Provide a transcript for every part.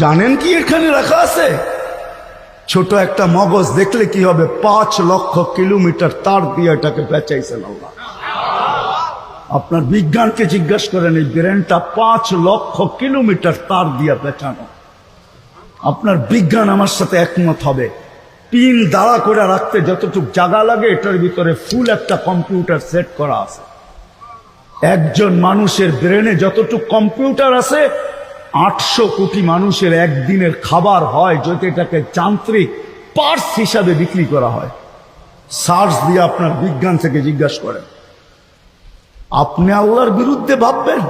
জানেন কি এখানে রাখা আছে? ছোট একটা মগজ দেখলে কি হবে? পাঁচ লক্ষ কিলোমিটার তার দিয়ে এটাকে বেচাইছেন আল্লাহ। আপনার বিজ্ঞানকে জিজ্ঞাসা করেন, এই ব্রেনটা পাঁচ লক্ষ কিলোমিটার তার দিয়ে বেচানো। আপনার বিজ্ঞান আমার সাথে একমত হবে। পিন দাঁড়া করে রাখতে যতটুকু জায়গা লাগে, এটার ভিতরে ফুল একটা কম্পিউটার সেট করা আছে। একজন মানুষের ব্রেনে যতটুকু কম্পিউটার আছে আটশো কোটি মানুষের একদিনের খাবার হয় যদি এটাকে যান্ত্রিক পার্স হিসাবে বিক্রি করা হয়। সার্চ দিয়ে আপনার বিজ্ঞান থেকে জিজ্ঞাসা করেন। আপনি আল্লাহর বিরুদ্ধে ভাববেন?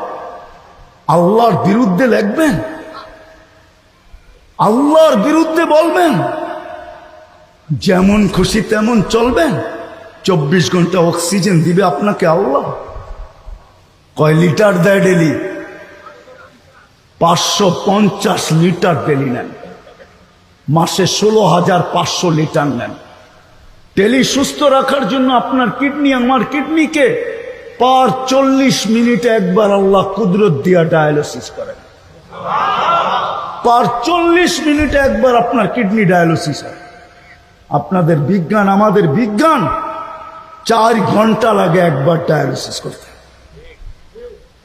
আল্লাহর বিরুদ্ধে লিখবেন? আল্লাহর বিরুদ্ধে বলবেন? যেমন খুশি তেমন চলবেন। চব্বিশ ঘণ্টা অক্সিজেন দিবে আপনাকে আল্লাহ। কয় লিটার দেয় ডেলি? পাঁচশো পঞ্চাশ লিটার ডেলি নেন। মাসে ষোলো হাজার পাঁচশো লিটার নেন। ডেলি সুস্থ রাখার জন্য আপনার কিডনি, আমার কিডনিকে পার চল্লিশ মিনিটে একবার আল্লাহ কুদরত দিয়া ডায়ালিসিস করেন। পার চল্লিশ মিনিটে একবার আপনার কিডনি ডায়ালিসিস হয়। আপনাদের বিজ্ঞান, আমাদের বিজ্ঞান চার ঘণ্টা লাগে একবার ডায়ালিসিস করতে।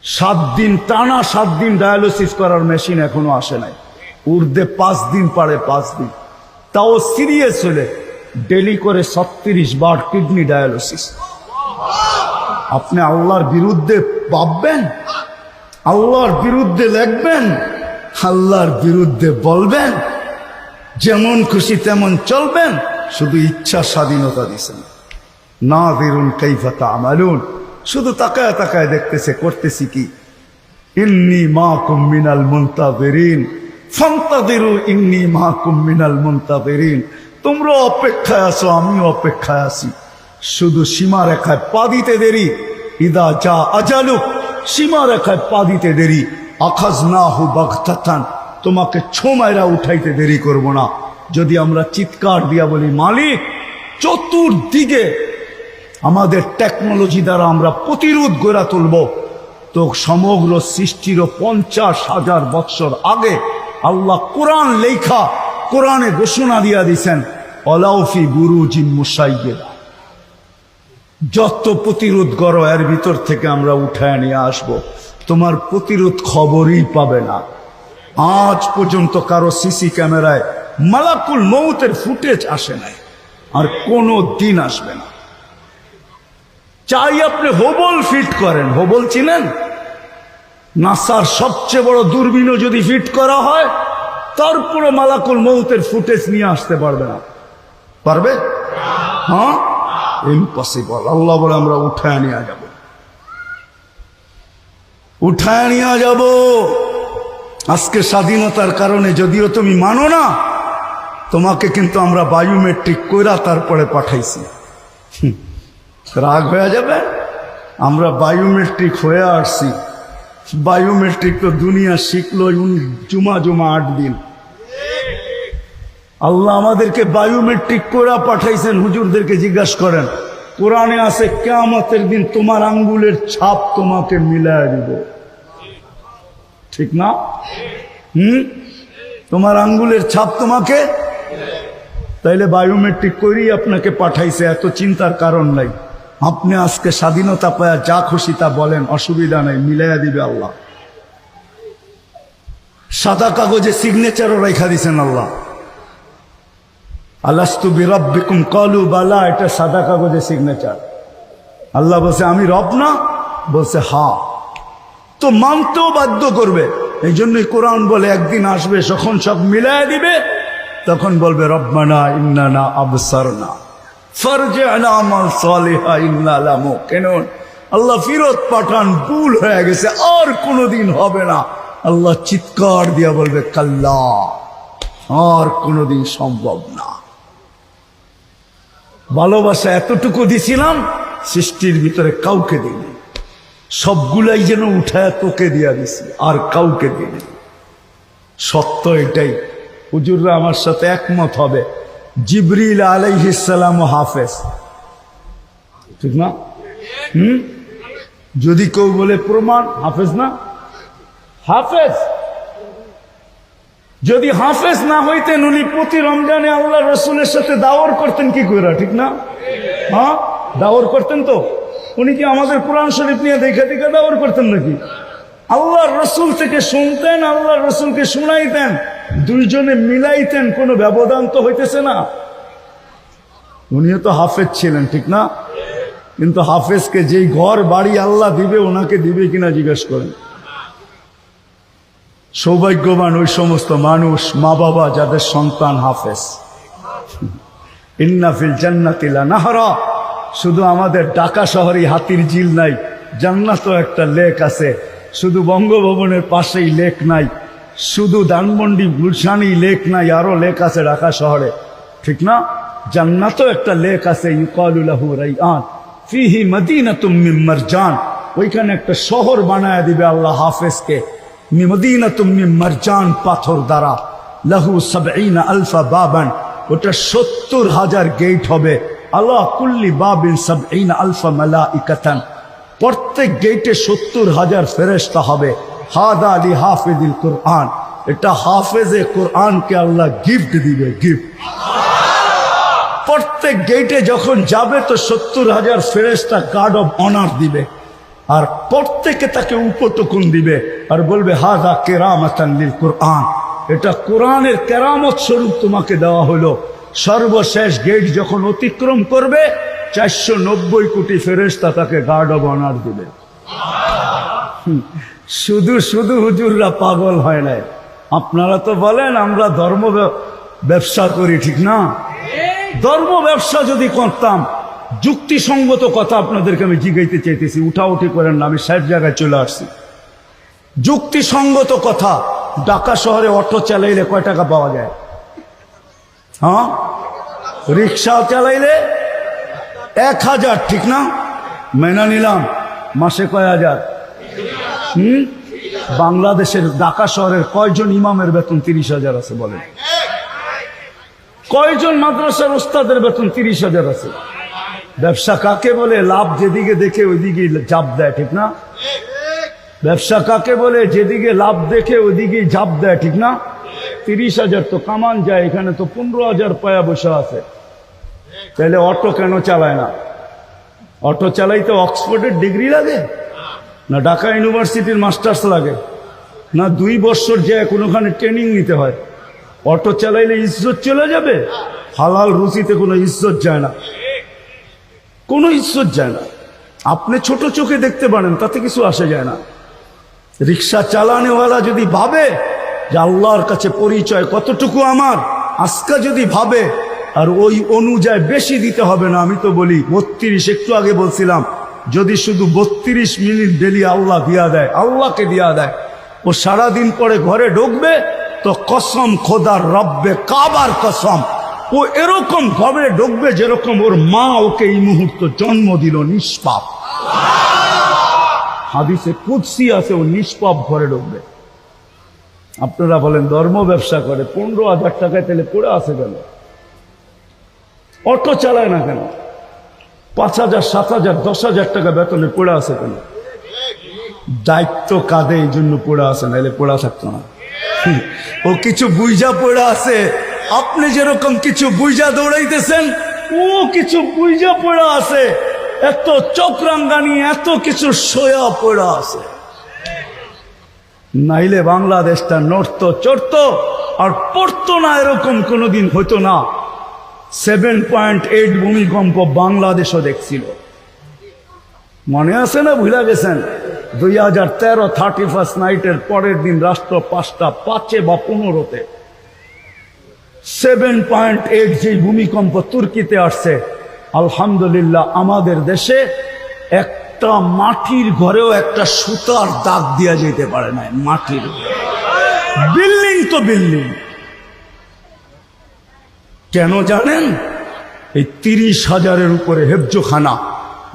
সাত দিন, টানা সাত দিন ডায়ালিসিস করার মেশিন এখনও আসে নাই। উর্দে পাঁচ দিন পারে পাঁচ দিন। তাও সিরিয়াস হলে ডেলি করে ছত্রিশ বার কিডনি ডায়ালিসিস আপনি আল্লাহর বিরুদ্ধে ভাববেন? আল্লাহর বিরুদ্ধে লিখবেন? আল্লাহর বিরুদ্ধে বলবেন? যেমন খুশি তেমন চলবেন। শুধু ইচ্ছা স্বাধীনতা দিছেন। না বেরুন কৈফাতা আমালুন শুধু তাকায় তাকায় দেখতেছে, করতেছি কি? ইন্নি মা কুমিনাল মুন্তা বেরিন ফন্তাদেরু ইন্নি মা কুমিনাল মুন্তা বেরিন তোমরা অপেক্ষায় আছো, আমিও অপেক্ষায় আছি। শুধু সীমা রেখায় পা দিতে দেরি। ইদা যা আজালুক সীমা রেখায় পা দিতে দেরি। আখাজ না হু বাগতাতান, তোমাকে ছোমায়রা উঠাইতে দেরি করব না। যদি আমরা চিৎকার দিয়া বলি, মালিক, চতুর্দিকে আমাদের টেকনোলজি দ্বারা আমরা প্রতিরোধ গড়া তুলব। তো সমগ্র সৃষ্টির পঞ্চাশ হাজার বৎসর আগে আল্লাহ কোরআন লেখা, কোরআনে ঘোষণা দিয়া দিছেন অলাউফি গুরুজি মুসাইয়েরা যত প্রতিরোধ করো, এর ভিতর থেকে আমরা উঠায় নিয়ে আসব। তোমার প্রতিরোধ খবরই পাবে না। আজ পর্যন্ত কারও সিসি ক্যামেরায় মালাকুল মৌতের ফুটেজ আসে নাই, আর কোনো দিন আসবে না। চাই আপনি হোবল ফিট করেন। হোবল চিনেন? নাসার সবচেয়ে বড় দূরবীনও যদি ফিট করা হয় তারপরে মালাকুল মৌতের ফুটেজ নিয়ে আসতে পারবে না। পারবে? হ্যাঁ? ইম্পসিবল আল্লাহ বলে আমরা উঠায় নিয়ে যাব। উঠায় নিয়ে যাব। আজকে স্বাধীনতার কারণে যদিও তুমি মানো না, তোমাকে কিন্তু আমরা বায়োমেট্রিক কইরা তারপরে পাঠাইছি। রাগ হয়ে যাবে? আমরা বায়োমেট্রিক হয়ে আসছি। বায়োমেট্রিক তো দুনিয়া শিখলো জুমা জুমা আট দিন। আল্লাহ আমাদেরকে বায়োমেট্রিক করা পাঠাইছেন, হুজুরদেরকে জিজ্ঞাসা করেন, কোরআনে আছে কেয়ামতের দিন তোমার আঙ্গুলের ছাপ তোমাকে মিলায় দিব। ঠিক না? হুম? তোমার আঙ্গুলের ছাপ তোমাকে? তাইলে বায়োমেট্রিক করেই আপনাকে পাঠাইছে, এত চিন্তার কারণ নাই। আপনি আজকে স্বাধীনতা পায়া যা খুশি তা বলেন, অসুবিধা নাই, মিলাইয়া দিবে আল্লাহ। সাদা কাগজে সিগনেচারও রেখা দিছেন আল্লাহ। আলাস্তু বিরব্বিকুম, কলু বালা, এটা সাদা কাগজে সিগনেচার আল্লাহ বলছে, আমি রব না? বলছে, হা। তো মানতেও বাধ্য করবে। এই জন্যই কোরআন বলে, একদিন আসবে, যখন সব মিলায় দিবে, তখন বলবে, রব্বানা ইন্নানা আবসারনা। কেন আল্লাহ ফিরত পাঠান, ভুল হয়ে গেছে, আর কোনোদিন হবে না। আল্লাহ চিৎকার দিয়া বলবে, কাল্লা, আর কোনোদিন সম্ভব না। ভালোবাসা এতটুকু দিছিলাম, সৃষ্টির ভিতরে কাউকে দিইনি। সবগুলাই যেন উঠায় তোকে দিয়া দিছি, আর কাউকে দিইনি। সত্য এটাই। হুজুররা আমার সাথে একমত হবে। জিবরিল আলাইহিসালাম হাফেজ। ঠিক না? হুম? যদি কেউ বলে প্রমাণ, হাফেজ না? হাফেজ! যদি হাফেজ না হইতেন, উনি প্রতি রমজানে আল্লাহ রসুলের সাথে দাওয়ার করতেন কি করে ঠিক না? হ্যাঁ? দাওয়ার করতেন তো? উনি কি আমাদের কোরআন শরীফ নিয়ে দেখে দেখে দাওয়ার করতেন নাকি? আল্লাহ রসুল থেকে শুনতেন আল্লাহ রসুলকে শুনাইতেন। দুইজনে মিলাইতেন, কোনো ব্যবধান তো হইতেছে না। উনিও তো হাফেজ ছিলেন, ঠিক না? কিন্তু হাফেজকে যেই ঘর, বাড়ি আল্লাহ দিবে, ওনাকে দিবে কিনা জিজ্ঞেস করেন। সৌভাগ্যবান ওই সমস্ত মানুষ মা বাবা যাদের সন্তান হাফেজ। ইন্নাফিল জান্নাতিলা নাহরা শুধু আমাদের ঢাকা শহরে হাতির ঝিল নাই, জান্নাতও একটা লেক আছে, শুধু বঙ্গভবনের পাশেই লেক নাই। শুধু দানমন্ডি গুলশানি লেক নাই আরও লেক আছে ঢাকা শহরে। ঠিক না? জান্নাতও একটা লেক আছে ইউকালুলাহু রাইআন। ফিহি মদিনাতুম মিন মারজান। ওইখানে একটা শহর বানায় দিবে আল্লাহ হাফেজকে। মদিনাতুম মিন মারজান পাথর দ্বারা। লাহু সাবঈনা আলফা বাবান। ওটা সত্তর হাজার গেট হবে। আল্লাহ কুল্লি বাবিন সাবঈনা আলফা মালাইকাতান। প্রত্যেক গেটে সত্তর হাজার ফেরেশতা হবে। হাদা আলী হাফিদিল কোরআন। এটা হাফেজে কোরআনকে আল্লাহ গিফট দিবে গিফট প্রত্যেক গেটে যখন যাবে তো সত্তর হাজার ফেরেস্তা গার্ড অফ অনার দিবে। আর প্রত্যেকে তাকে উপটকুন দিবে আর বলবে, হাদা কেরামতাল্লিল কোরআন। এটা কোরআনের কেরামত স্বরূপ তোমাকে দেওয়া হলো। সর্বশেষ গেট যখন অতিক্রম করবে, চারশো নব্বই কোটি ফেরেস্তা তাকে গার্ড অব অনার দিবে। শুধু শুধু হুজুররা পাগল হয় নাই। আপনারা তো বলেন, আমরা ধর্ম ব্য- ব্যবসা করি, ঠিক না? ধর্ম ব্যবসা যদি করতাম, যুক্তিসঙ্গত কথা আপনাদেরকে আমি জিগাইতে চাইতেছি, উঠাউঠি করেন না, আমি ষাট জায়গায় চলে আসছি। যুক্তিসঙ্গত কথা, ঢাকা শহরে অটো চালাইলে কয় টাকা পাওয়া যায়? হ্যাঁ? রিক্সা চালাইলে এক হাজার, ঠিক না? মেনা নিলাম, মাসে কয় হাজার? বাংলাদেশের ঢাকা শহরের কয়জন ইমামের বেতন তিরিশ হাজার আছে বলেন? কয়জন মাদ্রাসার ওস্তাদের বেতন তিরিশ হাজার আছে? ব্যবসা কাকে বলে? লাভ যেদিকে দেখে ওইদিকে জাপ দেয়, ঠিক না? ব্যবসা কাকে বলে? যেদিকে লাভ দেখে ওইদিকে ঝাপ দেয়, ঠিক না? তিরিশ হাজার তো কামান যায়, এখানে তো পনেরো হাজার পায়া বসে আছে। তাহলে অটো কেন চালায় না? অটো চালাইতে অক্সফোর্ডের ডিগ্রি লাগে? না ঢাকা ইউনিভার্সিটির মাস্টার্স লাগে, না দুই বছর যে কোনোখানে ট্রেনিং নিতে হয়। অটো চালাইলে ইজ্জত চলে যাবে, হালাল রুচিতে কোনো ইজ্জত যায় না। কোনো ইজ্জত যায় না। আপনি ছোট চোখে দেখতে পারেন, তাতে কিছু আসে যায় না। রিক্সা চালানেওয়ালা যদি ভাবে যে আল্লাহর কাছে পরিচয় কতটুকু আমার, আজকা যদি ভাবে, আর ওই অনুযায়ী বেশি দিতে হবে না, আমি তো বলি, বত্রিশ, একটু আগে বলছিলাম যদি শুধু বত্রিশ মিনিট ডেলি আল্লাহ দিয়া দেয়, আল্লাহকে দিয়া দেয়, ও সারাদিন পরে ঘরে ঢুকবে, তো কসম খোদার রব্বে, কাবার কসম। ও এরকম ঘরে ঢুকবে যেরকম ওর মা ওকে এই মুহূর্ত জন্ম দিল নিষ্পাপ। হাদিসে কুৎসি আছে, ও নিষ্পাপ ঘরে ঢুকবে। আপনারা বলেন, ধর্ম ব্যবসা করে, পনেরো হাজার টাকায় তাহলে পড়ে আসে কেন? অটো চালায় না কেন? পাঁচ হাজার, সাত হাজার, দশ হাজার টাকা বেতনে পড়ে আছে কেন? দায়িত্ব কাঁধে এই জন্য পড়ে আছে? নাহলে পড়া থাকতো না। ও কিছু বুইজা পড়ে আছে? আপনি যেরকম কিছু বুইজা দৌড়াইতেছেন, ও কিছু বুইজা পড়া আছে। এত চক্রাঙ্গানি, এত কিছু সোয়া পড়া আছে। নাইলে বাংলাদেশটা নড়তো, চড়তো, আর পড়তো না এরকম কোনোদিন হতো না। সেভেন পয়েন্ট এইট ভূমিকম্প বাংলাদেশও দেখছিল। মনে আছে না ভুলে গেছেন? দুই হাজার তেরো থার্টি ফার্স্ট নাইটের পরের দিন রাষ্ট্র পাঁচটা পাঁচে বা পনেরোতে সেভেন পয়েন্ট এইট যে ভূমিকম্প তুর্কিতে আসছে, আলহামদুলিল্লাহ আমাদের দেশে একটা মাটির ঘরেও একটা সুতার দাগ দেওয়া যেতে পারে না মাটির। বিল্ডিং তো বিল্ডিং। কেন জানেন? এই তিরিশ হাজারের উপরে হেফজোখানা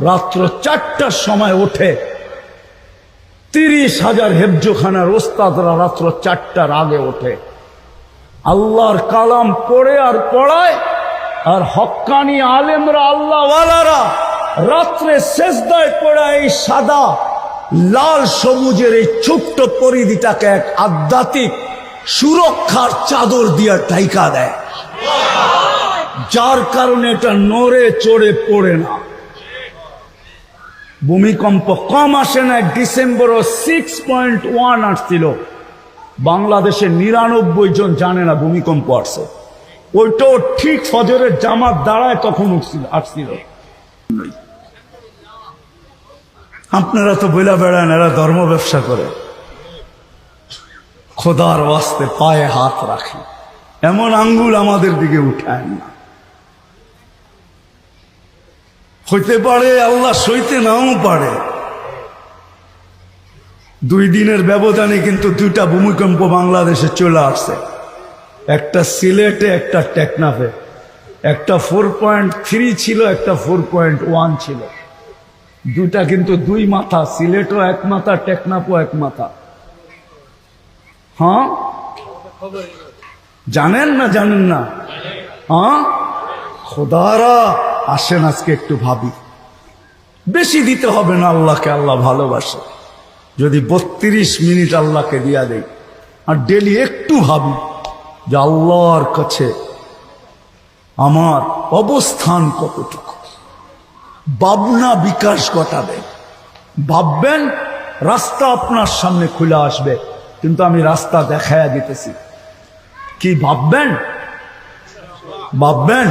রাত্র চারটার সময় ওঠে। তিরিশ হাজার হেফজোখানার ওস্তাদরা রাত্র চারটার আগে ওঠে। আল্লাহর কালাম পড়ে আর পড়ায়, আর হক্কানি আলেমরা আল্লাহওয়ালারা রাত্রে শেষদায় পড়া এই সাদা, লাল সবুজের এই ছোট্ট পরিধিটাকে এক আধ্যাত্মিক সুরক্ষার চাদর দিয়া টাইকা দেয়। যার কারণে এটা নড়ে চড়ে পড়ে না। ভূমিকম্প কম আসে না ডিসেম্বরও সিক্স পয়েন্ট ওয়ান আসছিল। বাংলাদেশে নিরানব্বই জন জানে না ভূমিকম্প আসছে। ওইটাও ঠিক ফজরের জামাত দাঁড়ায় তখন উঠছিল, আসছিল। আপনারা তো বইলা বেড়ান এরা ধর্ম ব্যবসা করে। খোদার ওয়াস্তে পায়ে হাত রাখে। এমন আঙ্গুল আমাদের দিকে উঠায় না। হইতে পারে আল্লাহ সইতে নাও পারে। দুই দিনের ব্যবধানে কিন্তু দুইটা ভূমিকম্প বাংলাদেশে চলে আসছে। একটা সিলেটে, একটা টেকনাফে। একটা ফোর পয়েন্ট থ্রি ছিল, একটা ফোর পয়েন্ট ওয়ান ছিল। দুটা কিন্তু দুই মাথা, সিলেটও এক মাথা, টেকনাফও এক মাথা। হ্যাঁ? জানেন না জানেন না? হ্যাঁ খোদারা আসেন আজকে একটু ভাবি। বেশি দিতে হবে না আল্লাহকে, আল্লাহ ভালোবাসে। যদি বত্রিশ মিনিট আল্লাহকে দিয়া দেই, আর ডেলি একটু ভাবি যে আল্লাহর কাছে আমার অবস্থান কতটুকু। ভাবনা বিকাশ ঘটাবে। ভাববেন, রাস্তা আপনার সামনে খুলে আসবে, কিন্তু আমি রাস্তা দেখায়া দিতেছি। কি ভাববেন? ভাববেন?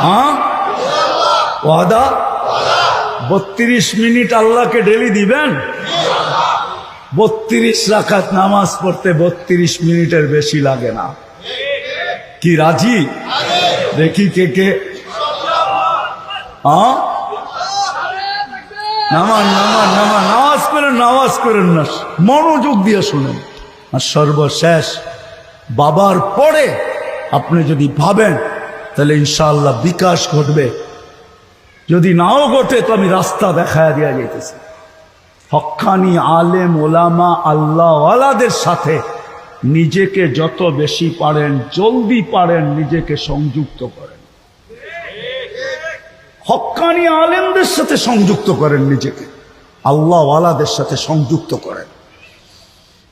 হ্যাঁ? ওয়াদা? বত্রিশ মিনিট আল্লাহকে ডেলি দিবেন? বত্রিশ রাখাত নামাজ পড়তে বত্রিশ মিনিটের বেশি লাগে না। কি রাজি? দেখি কে কে। হ্যাঁ? নামান নামান নামান নামাজ করেন নামাজ করেন না। মনোযোগ দিয়ে শুনেন। আর সর্বশেষ বাবার পরে আপনি যদি ভাবেন, তাহলে ইনশাল্লাহ বিকাশ ঘটবে। যদি নাও ঘটে, তো আমি রাস্তা দেখায় দেওয়া যেতেছি হক্কানি আলেম, ওলামা আল্লাহওয়ালাদের সাথে নিজেকে যত বেশি পারেন, জলদি পারেন, নিজেকে সংযুক্ত করেন। হক্কানি আলেমদের সাথে সংযুক্ত করেন নিজেকে। আল্লাহওয়ালাদের সাথে সংযুক্ত করেন।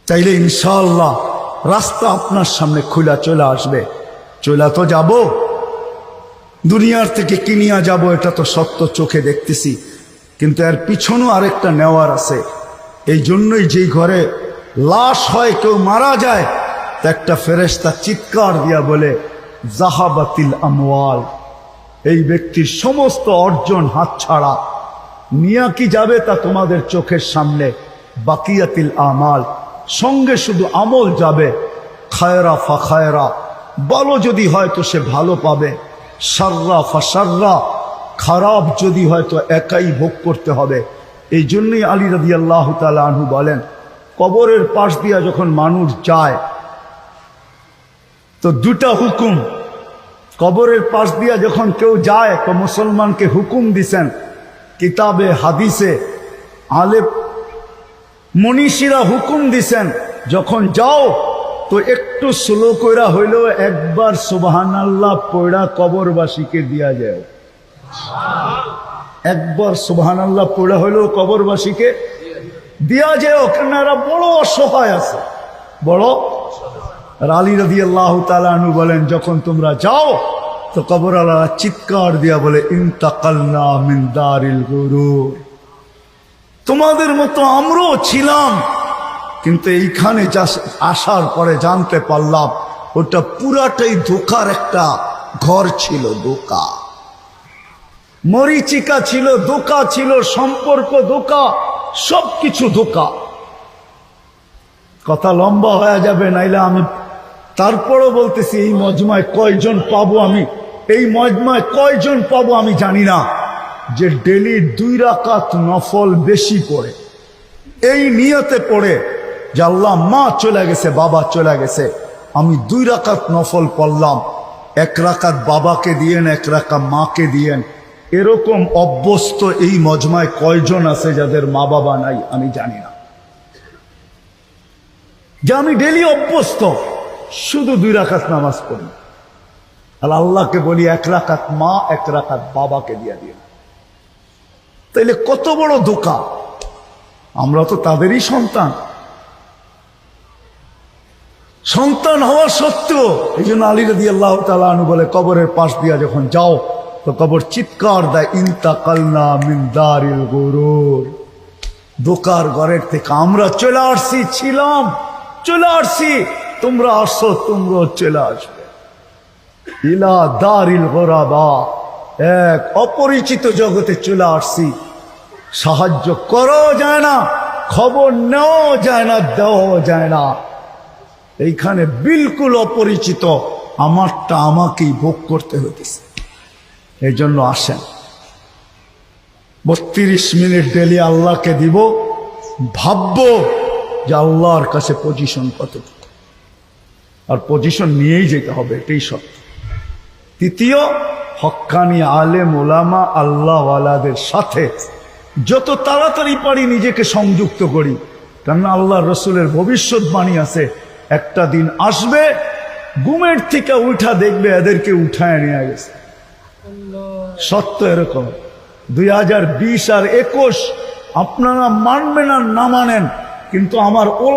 তাইলে ইনশাআল্লাহ রাস্তা আপনার সামনে খোলা চলে আসবে। চলে তো যাব। দুনিয়ার থেকে কিনিয়া যাব এটা তো সত্য চোখে দেখতেছি। কিন্তু এর পিছনেও আরেকটা নেওয়ার আছে। এই জন্যই যেই ঘরে লাশ হয়, কেউ মারা যায়, তা একটা ফেরেস্তা চিৎকার দিয়া বলে, জাহাবাতিল আমওয়াল। এই ব্যক্তির সমস্ত অর্জন হাতছাড়া নিয়া কি যাবে তা তোমাদের চোখের সামনে। বাকিয়াতিল আমাল। সঙ্গে শুধু আমল যাবে। খায়রা ফা খায়রা বলো যদি হয় তো সে ভালো পাবে। সাররা ফা সাররা খারাপ যদি হয় তো একাই ভোগ করতে হবে। এই জন্যই আলী রাদি আল্লাহ আনহু বলেন, কবরের পাশ দিয়া যখন মানুষ যায়, তো দুটা হুকুম। কবরের পাশ দিয়া যখন কেউ যায়, তো মুসলমানকে হুকুম দিছেন, কিতাবে, হাদিসে আলে মনীষীরা হুকুম দিছেন, যখন যাও, তো একটু স্লো কইরা হইলেও একবার সুবাহান আল্লাহ পয়ড়া কবরবাসীকে দিয়া যায় একবার সুবাহান আল্লাহ পড়া হইলেও কবরবাসীকে দিয়া যায় কেন এরা বড় অসহায় আছে। বড় আলী রদি আল্লাহ তালু বলেন, যখন তোমরা যাও, তো কবর আল্লাহ চিৎকার দিয়া বলে, ইন্তাকালনা মিন্দারিল গুরু তোমাদের মতো আমরাও ছিলাম। কিন্তু এইখানে যা- আসার পরে জানতে পারলাম, ওটা পুরাটাই ধোকার একটা ঘর ছিল ধোকা। মরিচিকা ছিল ধোকা, ছিল সম্পর্ক ধোকা, সবকিছু ধোকা। কথা লম্বা হয়ে যাবে, নাইলে আমি তারপরও বলতেছি, এই মজমায় কয়জন পাবো আমি? এই মজমায় কয়জন পাবো আমি জানি না। যে ডেলি দুই রাকাত নফল বেশি পড়ে। এই নিয়তে পড়ে যে আল্লাহ মা চলে গেছে, বাবা চলে গেছে। আমি দুই রাকাত নফল পড়লাম। এক রাকাত বাবাকে দিয়েন, এক রাকাত মাকে দিয়েন। এরকম অভ্যস্ত এই মজমায় কয়জন আছে যাদের মা বাবা নাই, আমি জানি না। যে আমি ডেলি অভ্যস্ত, শুধু দুই রাকাত নামাজ পড়ি। আর আল্লাহকে বলি, এক রাকাত মা, এক রাকাত বাবাকে দিয়ে দিয়ে তাইলে কত বড় দোকা আমরা তো তাদেরই সন্তান। সন্তান হওয়া সত্ত্বেও, এই জন্য আলী রদি আল্লাহ তালু বলে, কবরের পাশ দিয়া যখন যাও, তো কবর চিৎকার দেয় ইন্তা কালনা মিন্দারিল গরুর। দোকার ঘরের থেকে আমরা চলে আসছি, ছিলাম, চলে আসছি, তোমরা আসো তোমরা চলে আসবে। ইলা দারিল গোরাবা, এক অপরিচিত জগতে চলে আসছি। সাহায্য করো যায় না, খবর নেওয়া যায় না দেওয়া যায় না। এইখানে বিলকুল অপরিচিত, আমারটা আমাকেই ভোগ করতে হইতেছে। এই জন্য আসেন। বত্রিশ মিনিট ডেলি আল্লাহকে দিব, ভাববো যে আল্লাহর কাছে পজিশন কতটুকু। আর পজিশন নিয়েই যেতে হবে, এটাই সত্য। তৃতীয়, হক্কানি আলেম ওলামা আল্লাহওয়ালাদের সাথে যত তাড়াতাড়ি পারি নিজেকে সংযুক্ত করি। কেননা আল্লাহ রসুলের ভবিষ্যৎবাণী আছে, একটা দিন আসবে গুমের থেকে উঠা দেখবে এদেরকে উঠায় নিয়ে গেছে। সত্য এরকম। দুই হাজার বিশ আর একুশ, আপনারা মানবেন আর না মানেন, কিন্তু আমার ওলা